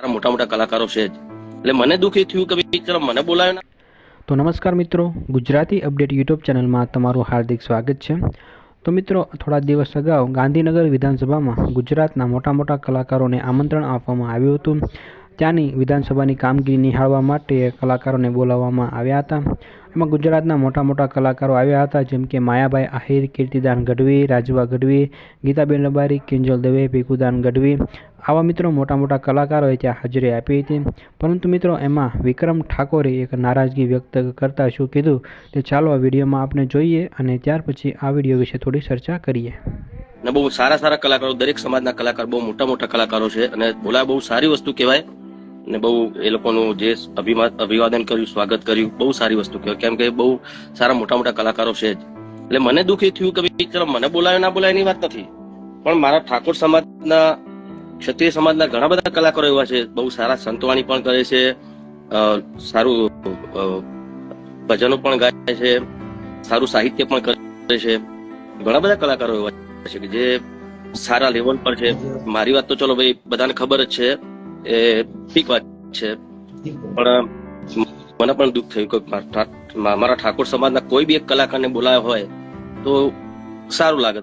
સારા મોટા મોટા કલાકારો છે જ. એટલે મને દુઃખ થયું કે ચલો મને બોલાયો ના. તો નમસ્કાર મિત્રો, ગુજરાતી અપડેટ યુટ્યુબ ચેનલમાં તમારું હાર્દિક સ્વાગત છે. તો મિત્રો, થોડા દિવસ અગાઉ ગાંધીનગર વિધાનસભામાં ગુજરાતના મોટા મોટા કલાકારોને આમંત્રણ આપવામાં આવ્યું હતું. ત્યાંની વિધાનસભાની કામગીરી નિહાળવા માટે કલાકારોને બોલાવવામાં આવ્યા હતા. એમાં ગુજરાતના મોટા મોટા કલાકારો આવ્યા હતા, જેમ કે માયાભાઈ આહિર, કીર્તિદાન ગઢવી, રાજવા ગઢવી, ગીતાબેન રબારી કિંજલ દવે, ભીખુદાન ગઢવી. આવા મિત્રો મોટા મોટા કલાકારોએ ત્યાં હાજરી આપી હતી. પરંતુ મિત્રો, એમાં વિક્રમ ઠાકોરે એક નારાજગી વ્યક્ત કરતા શું કીધું તે ચાલો આ વિડીયોમાં આપણે જોઈએ અને ત્યાર પછી આ વીડિયો વિશે થોડી ચર્ચા કરીએ. બહુ સારા સારા કલાકારો, દરેક સમાજના કલાકાર બહુ મોટા મોટા કલાકારો છે અને બોલા બહુ સારી વસ્તુ કહેવાય. ને બહુ એ લોકોનું જે અભિવાદન કર્યું, સ્વાગત કર્યું, બહુ સારી વસ્તુ કહેવાય. કેમ કે બહુ સારા મોટા મોટા કલાકારો છે જ. એટલે મને દુઃખ થયું કે ચલો, મને બોલાયો, ના બોલાય એની વાત નથી. પણ મારા ઠાકોર સમાજના, ક્ષત્રિય સમાજના ઘણા બધા કલાકારો એવા છે. બહુ સારા સંતવાણી પણ કરે છે. સારું ભજનો પણ ગાય છે. સારું સાહિત્ય પણ કરે છે. ઘણા બધા કલાકારો એવા છે કે જે સારા લેવલ પર છે. મારી વાત તો ચલો ભાઈ, બધાને ખબર જ છે. એ, ઠીક વાત છે. પણ, મને પણ દુઃખ થયું કે મારા ઠાકોર સમાજના કોઈ બી એક કલાકારને બોલાયો હોય તો સારું લાગે.